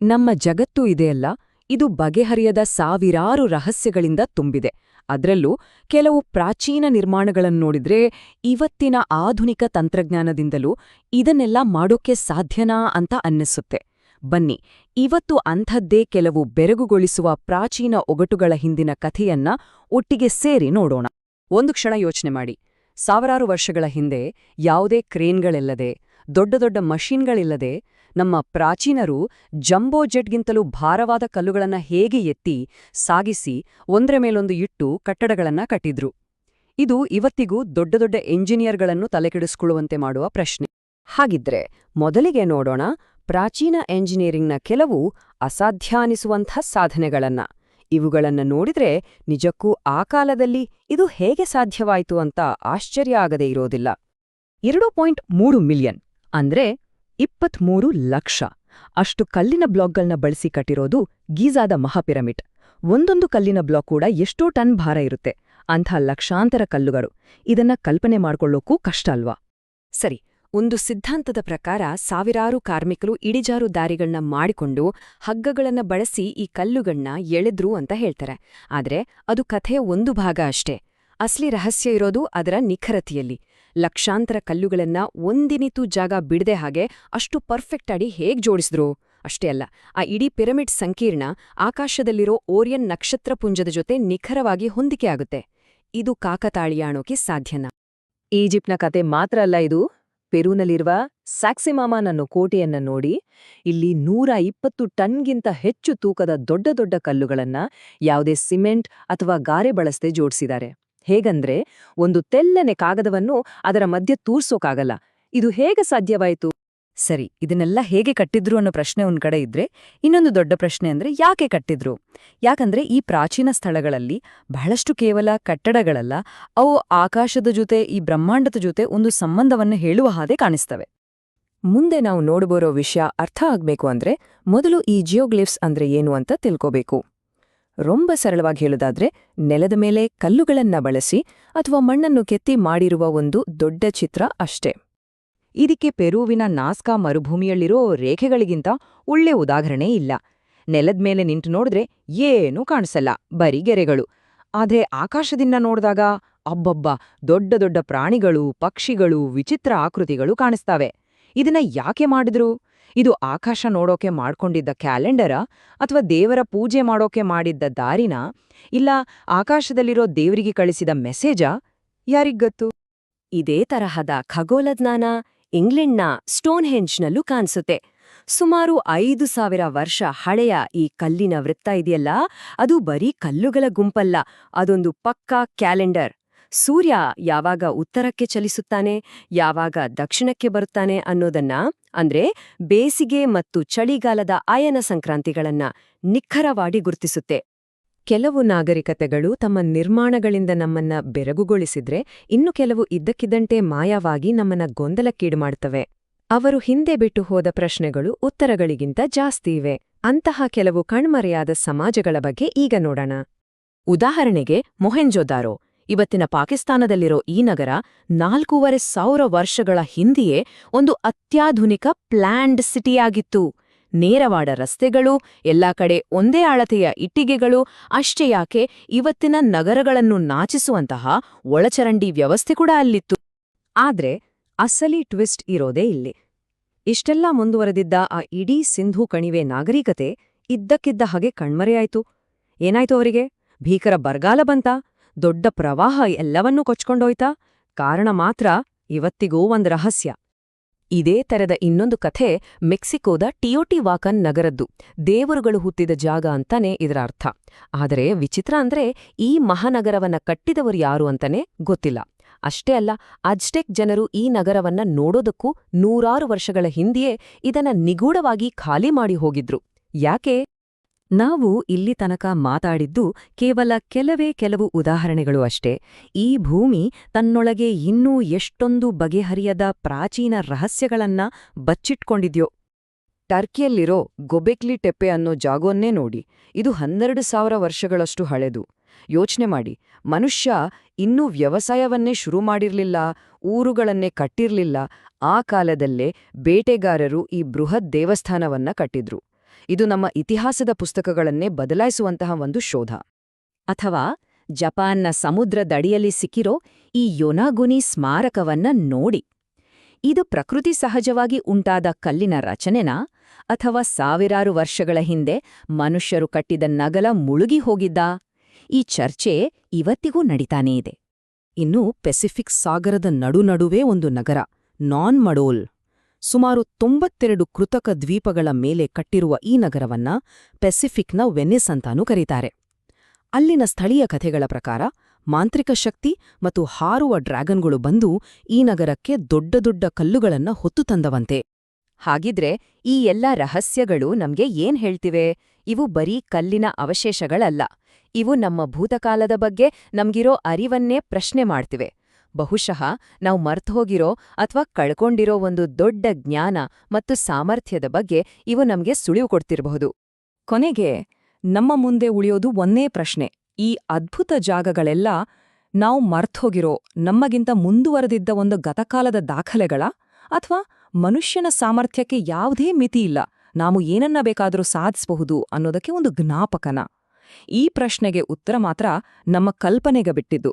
ನಮ್ಮ ಜಗತ್ತು ಇದೆಯಲ್ಲ ಇದು ಬಗೆಹರಿಯದ ಸಾವಿರಾರು ರಹಸ್ಯಗಳಿಂದ ತುಂಬಿದೆ. ಅದರಲ್ಲೂ ಕೆಲವು ಪ್ರಾಚೀನ ನಿರ್ಮಾಣಗಳನ್ನು ನೋಡಿದ್ರೆ ಇವತ್ತಿನ ಆಧುನಿಕ ತಂತ್ರಜ್ಞಾನದಿಂದಲೂ ಇದನ್ನೆಲ್ಲ ಮಾಡೋಕೆ ಸಾಧ್ಯನಾ ಅಂತ ಅನ್ನಿಸುತ್ತೆ. ಬನ್ನಿ, ಇವತ್ತು ಅಂಥದ್ದೇ ಕೆಲವು ಬೆರಗುಗೊಳಿಸುವ ಪ್ರಾಚೀನ ಒಗಟುಗಳ ಹಿಂದಿನ ಕಥೆಯನ್ನ ಒಟ್ಟಿಗೆ ಸೇರಿ ನೋಡೋಣ. ಒಂದು ಕ್ಷಣ ಯೋಚನೆ ಮಾಡಿ. ಸಾವಿರಾರು ವರ್ಷಗಳ ಹಿಂದೆ ಯಾವುದೇ ಕ್ರೇನ್ಗಳಿಲ್ಲದೆ, ದೊಡ್ಡ ದೊಡ್ಡ ಮಷೀನ್ಗಳಿಲ್ಲದೆ ನಮ್ಮ ಪ್ರಾಚೀನರು ಜಂಬೋ ಜೆಟ್ಗಿಂತಲೂ ಭಾರವಾದ ಕಲ್ಲುಗಳನ್ನು ಹೇಗೆ ಎತ್ತಿ ಸಾಗಿಸಿ ಒಂದರ ಮೇಲೊಂದು ಇಟ್ಟು ಕಟ್ಟಡಗಳನ್ನ ಕಟ್ಟಿದ್ರು. ಇದು ಇವತ್ತಿಗೂ ದೊಡ್ಡ ದೊಡ್ಡ ಎಂಜಿನಿಯರ್ಗಳನ್ನು ತಲೆಕೆಡಿಸಿಕೊಳ್ಳುವಂತೆ ಮಾಡುವ ಪ್ರಶ್ನೆ. ಹಾಗಿದ್ರೆ ಮೊದಲಿಗೆ ನೋಡೋಣ ಪ್ರಾಚೀನ ಎಂಜಿನಿಯರಿಂಗ್ನ ಕೆಲವು ಅಸಾಧ್ಯಾನಿಸುವಂಥ ಸಾಧನೆಗಳನ್ನ. ಇವುಗಳನ್ನ ನೋಡಿದ್ರೆ ನಿಜಕ್ಕೂ ಆ ಕಾಲದಲ್ಲಿ ಇದು ಹೇಗೆ ಸಾಧ್ಯವಾಯಿತು ಅಂತ ಆಶ್ಚರ್ಯ ಆಗದೇ ಇರೋದಿಲ್ಲ. ಎರಡು ಪಾಯಿಂಟ್ ಮೂರು ಮಿಲಿಯನ್ ಅಂದ್ರೆ ಇಪ್ಪತ್ಮೂರು ಲಕ್ಷ. ಅಷ್ಟು ಕಲ್ಲಿನ ಬ್ಲಾಕ್ಗಳನ್ನ ಬಳಸಿ ಕಟ್ಟಿರೋದು ಗೀಜಾದ ಮಹಾಪಿರಮಿಡ್. ಒಂದೊಂದು ಕಲ್ಲಿನ ಬ್ಲಾಕ್ ಕೂಡ ಎಷ್ಟೋ ಟನ್ ಭಾರ ಇರುತ್ತೆ. ಅಂಥ ಲಕ್ಷಾಂತರ ಕಲ್ಲುಗಳು. ಇದನ್ನ ಕಲ್ಪನೆ ಮಾಡ್ಕೊಳ್ಳೋಕ್ಕೂ ಕಷ್ಟ ಅಲ್ವಾ? ಸರಿ, ಒಂದು ಸಿದ್ಧಾಂತದ ಪ್ರಕಾರ ಸಾವಿರಾರು ಕಾರ್ಮಿಕರು ಇಡಿಜಾರು ದಾರಿಗಳನ್ನ ಮಾಡಿಕೊಂಡು ಹಗ್ಗಗಳನ್ನ ಬಳಸಿ ಈ ಕಲ್ಲುಗಳನ್ನ ಎಳೆದ್ರು ಅಂತ ಹೇಳ್ತಾರೆ. ಆದ್ರೆ ಅದು ಕಥೆಯ ಒಂದು ಭಾಗ ಅಷ್ಟೇ. ಅಸ್ಲಿ ರಹಸ್ಯ ಇರೋದು ಅದರ ನಿಖರತೆಯಲ್ಲಿ. ಲಕ್ಷಾಂತರ ಕಲ್ಲುಗಳನ್ನ ಒಂದಿನಿತೂ ಜಾಗ ಬಿಡದೆ ಹಾಗೆ ಅಷ್ಟು ಪರ್ಫೆಕ್ಟ್ ಆಗಿ ಹೇಗ್ ಜೋಡಿಸಿದ್ರು? ಅಷ್ಟೇ ಅಲ್ಲ, ಆ ಇಡೀ ಪಿರಮಿಡ್ ಸಂಕೀರ್ಣ ಆಕಾಶದಲ್ಲಿರೋ ಓರಿಯನ್ ನಕ್ಷತ್ರಪುಂಜದ ಜೊತೆ ನಿಖರವಾಗಿ ಹೊಂದಿಕೆ ಆಗುತ್ತೆ. ಇದು ಕಾಕತಾಳೀಯ ಸಾಧ್ಯನ? ಈಜಿಪ್ಟ್ನ ಕತೆ ಮಾತ್ರ ಅಲ್ಲ ಇದು. ಪೆರೂನಲ್ಲಿರುವ ಸ್ಯಾಕ್ಸಿಮಾಮಾನನ್ನು ಕೋಟೆಯನ್ನ ನೋಡಿ, ಇಲ್ಲಿ ನೂರ ಇಪ್ಪತ್ತು ಟನ್ಗಿಂತ ಹೆಚ್ಚು ತೂಕದ ದೊಡ್ಡ ದೊಡ್ಡ ಕಲ್ಲುಗಳನ್ನ ಯಾವುದೇ ಸಿಮೆಂಟ್ ಅಥವಾ ಗಾರೆ ಬಳಸದೆ ಜೋಡಿಸಿದ್ದಾರೆ. ಹೇಗಂದ್ರೆ ಒಂದು ತೆಲ್ಲನೆ ಕಾಗದವನ್ನು ಅದರ ಮಧ್ಯೆ ತೂರ್ಸೋಕಾಗಲ್ಲ. ಇದು ಹೇಗೆ ಸಾಧ್ಯವಾಯಿತು? ಸರಿ, ಇದನ್ನೆಲ್ಲ ಹೇಗೆ ಕಟ್ಟಿದ್ರು ಅನ್ನೋ ಪ್ರಶ್ನೆ ಒಂದ್ ಕಡೆ ಇದ್ರೆ ಇನ್ನೊಂದು ದೊಡ್ಡ ಪ್ರಶ್ನೆ ಅಂದ್ರೆ ಯಾಕೆ ಕಟ್ಟಿದ್ರು? ಯಾಕಂದ್ರೆ ಈ ಪ್ರಾಚೀನ ಸ್ಥಳಗಳಲ್ಲಿ ಬಹಳಷ್ಟು ಕೇವಲ ಕಟ್ಟಡಗಳಲ್ಲ, ಅವು ಆಕಾಶದ ಜೊತೆ, ಈ ಬ್ರಹ್ಮಾಂಡದ ಜೊತೆ ಒಂದು ಸಂಬಂಧವನ್ನು ಹೇಳುವ ಹಾಗೆ ಕಾಣಿಸ್ತವೆ. ಮುಂದೆ ನಾವು ನೋಡಬರೋ ವಿಷಯ ಅರ್ಥ ಆಗ್ಬೇಕು ಅಂದ್ರೆ ಮೊದಲು ಈ ಜಿಯೋಗ್ಲಿಫ್ಸ್ ಅಂದ್ರೆ ಏನು ಅಂತ ತಿಳ್ಕೋಬೇಕು. ರೊಂಬ ಸರಳವಾಗಿ ಹೇಳೋದಾದ್ರೆ ನೆಲದ ಮೇಲೆ ಕಲ್ಲುಗಳನ್ನ ಬಳಸಿ ಅಥವಾ ಮಣ್ಣನ್ನು ಕೆತ್ತಿ ಮಾಡಿರುವ ಒಂದು ದೊಡ್ಡ ಚಿತ್ರ ಅಷ್ಟೇ. ಇದಕ್ಕೆ ಪೆರುವಿನ ನಾಸ್ಕಾ ಮರುಭೂಮಿಯಲ್ಲಿರೋ ರೇಖೆಗಳಿಗಿಂತ ಒಳ್ಳೆ ಉದಾಹರಣೆ ಇಲ್ಲ. ನೆಲದ ಮೇಲೆ ನಿಂತು ನೋಡಿದ್ರೆ ಏನೂ ಕಾಣಿಸಲ್ಲ, ಬರೀ ಗೆರೆಗಳು. ಆದ್ರೆ ಆಕಾಶದಿಂದ ನೋಡಿದಾಗ ಅಬ್ಬಬ್ಬ, ದೊಡ್ಡ ದೊಡ್ಡ ಪ್ರಾಣಿಗಳು, ಪಕ್ಷಿಗಳು, ವಿಚಿತ್ರ ಆಕೃತಿಗಳು ಕಾಣಿಸ್ತಾವೆ. ಇದನ್ನ ಯಾಕೆ ಮಾಡಿದ್ರು? ಇದು ಆಕಾಶ ನೋಡೋಕೆ ಮಾಡ್ಕೊಂಡಿದ್ದ ಕ್ಯಾಲೆಂಡರ ಅಥವಾ ದೇವರ ಪೂಜೆ ಮಾಡೋಕೆ ಮಾಡಿದ್ದ ದಾರಿನ? ಇಲ್ಲ ಆಕಾಶದಲ್ಲಿರೋ ದೇವರಿಗೆ ಕಳಿಸಿದ ಮೆಸೇಜಾ? ಯಾರಿಗ್ಗತ್ತು ಇದೇ ತರಹದ ಖಗೋಳಜ್ಞಾನ ಇಂಗ್ಲೆಂಡ್ನ ಸ್ಟೋನ್ಹೆಂಜ್ನಲ್ಲೂ ಕಾಣಿಸುತ್ತೆ. ಸುಮಾರು ಐದು ಸಾವಿರ ವರ್ಷ ಹಳೆಯ ಈ ಕಲ್ಲಿನ ವೃತ್ತ ಇದೆಯಲ್ಲ? ಅದು ಬರೀ ಕಲ್ಲುಗಳ ಗುಂಪಲ್ಲ, ಅದೊಂದು ಪಕ್ಕಾ ಕ್ಯಾಲೆಂಡರ್. ಸೂರ್ಯ ಯಾವಾಗ ಉತ್ತರಕ್ಕೆ ಚಲಿಸುತ್ತಾನೆ, ಯಾವಾಗ ದಕ್ಷಿಣಕ್ಕೆ ಬರುತ್ತಾನೆ ಅನ್ನೋದನ್ನ, ಅಂದ್ರೆ ಬೇಸಿಗೆ ಮತ್ತು ಚಳಿಗಾಲದ ಆಯನ ಸಂಕ್ರಾಂತಿಗಳನ್ನ ನಿಖರವಾಗಿ ಗುರುತಿಸುತ್ತೆ. ಕೆಲವು ನಾಗರಿಕತೆಗಳು ತಮ್ಮ ನಿರ್ಮಾಣಗಳಿಂದ ನಮ್ಮನ್ನ ಬೆರಗುಗೊಳಿಸಿದ್ರೆ, ಇನ್ನು ಕೆಲವು ಇದ್ದಕ್ಕಿದ್ದಂತೆ ಮಾಯವಾಗಿ ನಮ್ಮನ್ನ ಗೊಂದಲಕ್ಕೀಡು ಮಾಡ್ತವೆ. ಅವರು ಹಿಂದೆ ಬಿಟ್ಟು ಹೋದ ಪ್ರಶ್ನೆಗಳು ಉತ್ತರಗಳಿಗಿಂತ ಜಾಸ್ತಿ ಇವೆ. ಅಂತಹ ಕೆಲವು ಕಣ್ಮರೆಯಾದ ಸಮಾಜಗಳ ಬಗ್ಗೆ ಈಗ ನೋಡೋಣ. ಉದಾಹರಣೆಗೆ ಮೊಹೆಂಜೋದಾರೋ. ಇವತ್ತಿನ ಪಾಕಿಸ್ತಾನದಲ್ಲಿರೋ ಈ ನಗರ ನಾಲ್ಕೂವರೆ ಸಾವಿರ ವರ್ಷಗಳ ಹಿಂದೆಯೇ ಒಂದು ಅತ್ಯಾಧುನಿಕ ಪ್ಲ್ಯಾಂಡ್ ಸಿಟಿಯಾಗಿತ್ತು. ನೇರವಾಡ ರಸ್ತೆಗಳು, ಎಲ್ಲಾ ಕಡೆ ಒಂದೇ ಅಳತೆಯ ಇಟ್ಟಿಗೆಗಳು, ಅಷ್ಟೇ ಯಾಕೆ ಇವತ್ತಿನ ನಗರಗಳನ್ನು ನಾಚಿಸುವಂತಹ ಒಳಚರಂಡಿ ವ್ಯವಸ್ಥೆ ಕೂಡ ಅಲ್ಲಿತ್ತು. ಆದ್ರೆ ಅಸಲಿ ಟ್ವಿಸ್ಟ್ ಇರೋದೇ ಇಲ್ಲಿ. ಇಷ್ಟೆಲ್ಲ ಮುಂದುವರೆದಿದ್ದ ಆ ಇಡೀ ಸಿಂಧೂ ಕಣಿವೆ ನಾಗರಿಕತೆ ಇದ್ದಕ್ಕಿದ್ದ ಹಾಗೆ ಕಣ್ಮರೆಯಾಯ್ತು. ಏನಾಯ್ತು ಅವರಿಗೆ? ಭೀಕರ ಬರಗಾಲ ಬಂತಾ? ದೊಡ್ಡ ಪ್ರವಾಹ ಎಲ್ಲವನ್ನೂ ಕೊಚ್ಕೊಂಡೋಯ್ತಾ? ಕಾರಣ ಮಾತ್ರ ಇವತ್ತಿಗೂ ಒಂದ್ ರಹಸ್ಯ. ಇದೇ ತರದ ಇನ್ನೊಂದು ಕಥೆ ಮೆಕ್ಸಿಕೋದ ಟಿಯೋಟಿವಾಕನ್ ನಗರದ್ದು, ದೇವರುಗಳು ಹುಟ್ಟಿದ ಜಾಗ ಅಂತಾನೆ ಇದರ ಅರ್ಥ. ಆದರೆ ವಿಚಿತ್ರ ಅಂದ್ರೆ ಈ ಮಹಾನಗರವನ್ನ ಕಟ್ಟಿದವರು ಯಾರು ಅಂತಾನೆ ಗೊತ್ತಿಲ್ಲ. ಅಷ್ಟೇ ಅಲ್ಲ, ಅಜ್ಟೆಕ್ ಜನರು ಈ ನಗರವನ್ನ ನೋಡೋದಕ್ಕೂ ನೂರಾರು ವರ್ಷಗಳ ಹಿಂದೆಯೇ ಇದನ್ನ ನಿಗೂಢವಾಗಿ ಖಾಲಿ ಮಾಡಿ ಹೋಗಿದ್ರು. ಯಾಕೆ? ನಾವು ಇಲ್ಲಿ ತನಕ ಮಾತಾಡಿದ್ದು ಕೇವಲ ಕೆಲವೇ ಕೆಲವು ಉದಾಹರಣೆಗಳು ಅಷ್ಟೇ. ಈ ಭೂಮಿ ತನ್ನೊಳಗೆ ಇನ್ನೂ ಎಷ್ಟೊಂದು ಬಗೆಹರಿಯದ ಪ್ರಾಚೀನ ರಹಸ್ಯಗಳನ್ನ ಬಚ್ಚಿಟ್ಕೊಂಡಿದ್ಯೋ. ಟರ್ಕಿಯಲ್ಲಿರೋ ಗೊಬೆಕ್ಲಿ ಟೆಪ್ಪೆ ಅನ್ನೋ ಜಾಗೋನ್ನೇ ನೋಡಿ. ಇದು ಹನ್ನೆರಡು ಸಾವಿರ ವರ್ಷಗಳಷ್ಟು ಹಳೆದು. ಯೋಚನೆ ಮಾಡಿ, ಮನುಷ್ಯ ಇನ್ನೂ ವ್ಯವಸಾಯವನ್ನೇ ಶುರು ಮಾಡಿರಲಿಲ್ಲ, ಊರುಗಳನ್ನೇ ಕಟ್ಟಿರಲಿಲ್ಲ, ಆ ಕಾಲದಲ್ಲೇ ಬೇಟೆಗಾರರು ಈ ಬೃಹತ್ ದೇವಸ್ಥಾನವನ್ನ ಕಟ್ಟಿದ್ರು. ಇದು ನಮ್ಮ ಇತಿಹಾಸದ ಪುಸ್ತಕಗಳನ್ನೇ ಬದಲಾಯಿಸುವಂತಹ ಒಂದು ಶೋಧ. ಅಥವಾ ಜಪಾನ್ನ ಸಮುದ್ರದಡಿಯಲ್ಲಿ ಸಿಕ್ಕಿರೋ ಈ ಯೊನಾಗುನಿ ಸ್ಮಾರಕವನ್ನ ನೋಡಿ. ಇದು ಪ್ರಕೃತಿ ಸಹಜವಾಗಿ ಉಂಟಾದ ಕಲ್ಲಿನ ರಚನೆನಾ? ಅಥವಾ ಸಾವಿರಾರು ವರ್ಷಗಳ ಹಿಂದೆ ಮನುಷ್ಯರು ಕಟ್ಟಿದ ನಗಲ ಮುಳುಗಿ ಹೋಗಿದ್ದಾ? ಈ ಚರ್ಚೆ ಇವತ್ತಿಗೂ ನಡೀತಾನೇ ಇದೆ. ಇನ್ನು ಪೆಸಿಫಿಕ್ ಸಾಗರದ ನಡುನಡುವೆ ಒಂದು ನಗರ, ನಾನ್ ಮಡೋಲ್. ಸುಮಾರು ತೊಂಬತ್ತೆರಡು ಕೃತಕ ದ್ವೀಪಗಳ ಮೇಲೆ ಕಟ್ಟಿರುವ ಈ ನಗರವನ್ನ ಪೆಸಿಫಿಕ್ನ ವೆನ್ನಿಸ್ ಅಂತಾನೂ ಕರೀತಾರೆ. ಅಲ್ಲಿನ ಸ್ಥಳೀಯ ಕಥೆಗಳ ಪ್ರಕಾರ ಮಾಂತ್ರಿಕ ಶಕ್ತಿ ಮತ್ತು ಹಾರುವ ಡ್ರ್ಯಾಗನ್ಗಳು ಬಂದು ಈ ನಗರಕ್ಕೆ ದೊಡ್ಡ ದೊಡ್ಡ ಕಲ್ಲುಗಳನ್ನ ಹೊತ್ತು ತಂದವಂತೆ. ಹಾಗಿದ್ರೆ ಈ ಎಲ್ಲ ರಹಸ್ಯಗಳು ನಮ್ಗೆ ಏನ್ ಹೇಳ್ತಿವೆ? ಇವು ಬರೀ ಕಲ್ಲಿನ ಅವಶೇಷಗಳಲ್ಲ. ಇವು ನಮ್ಮ ಭೂತಕಾಲದ ಬಗ್ಗೆ ನಮ್ಗಿರೋ ಅರಿವನ್ನೇ ಪ್ರಶ್ನೆ ಮಾಡ್ತಿವೆ. ಬಹುಶಃ ನಾವು ಮರ್ತೋಗಿರೋ ಅಥವಾ ಕಳ್ಕೊಂಡಿರೋ ಒಂದು ದೊಡ್ಡ ಜ್ಞಾನ ಮತ್ತು ಸಾಮರ್ಥ್ಯದ ಬಗ್ಗೆ ಇವು ನಮಗೆ ಸುಳಿವು ಕೊಡ್ತಿರಬಹುದು. ಕೊನೆಗೆ, ನಮ್ಮ ಮುಂದೆ ಉಳಿಯೋದು ಒಂದೇ ಪ್ರಶ್ನೆ. ಈ ಅದ್ಭುತ ಜಾಗಗಳೆಲ್ಲ ನಾವು ಮರ್ತೋಗಿರೋ, ನಮ್ಮಗಿಂತ ಮುಂದುವರೆದಿದ್ದ ಒಂದು ಗತಕಾಲದ ದಾಖಲೆಗಳ? ಅಥವಾ ಮನುಷ್ಯನ ಸಾಮರ್ಥ್ಯಕ್ಕೆ ಯಾವುದೇ ಮಿತಿ ಇಲ್ಲ, ನಾವು ಏನನ್ನ ಬೇಕಾದರೂ ಸಾಧಿಸಬಹುದು ಅನ್ನೋದಕ್ಕೆ ಒಂದು ಜ್ಞಾಪಕನ? ಈ ಪ್ರಶ್ನೆಗೆ ಉತ್ತರ ಮಾತ್ರ ನಮ್ಮ ಕಲ್ಪನೆಗೆ ಬಿಟ್ಟಿದ್ದು.